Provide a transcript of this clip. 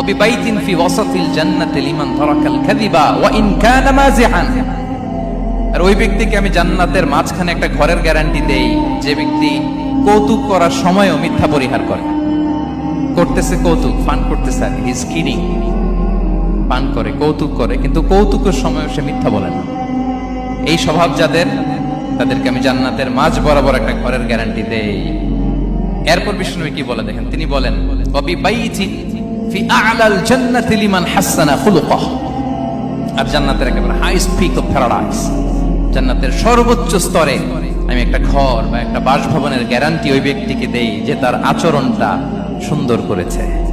وببيت في وسط الجنة لمن ترك الكذب وإن كان مازحا আর ওই ব্যক্তিকে আমি জান্নাতের মাঝখানে একটা ঘরের গ্যারান্টি দেই যে ব্যক্তি কৌতুক করার সময়ও মিথ্যা পরিহার করে করতেছে কৌতুক পান করতেছে আর হিজ কিডিং পান করে কৌতুক করে কিন্তু কৌতুকের সময়ও সে মিথ্যা বলে না এই স্বভাব যাদের তাদেরকে আমি জান্নাতের মাঝ বরাবর একটা ঘরের গ্যারান্টি দেই এরপর বিষ্ণু কি বলে দেখেন তিনি বলেন অবি বাইতি আ'লাল আর জান্নাতের জান্নাতের সর্বোচ্চ স্তরে আমি একটা ঘর বা একটা বাসভবনের গ্যারান্টি ওই ব্যক্তিকে দেই যে তার আচরণটা সুন্দর করেছে।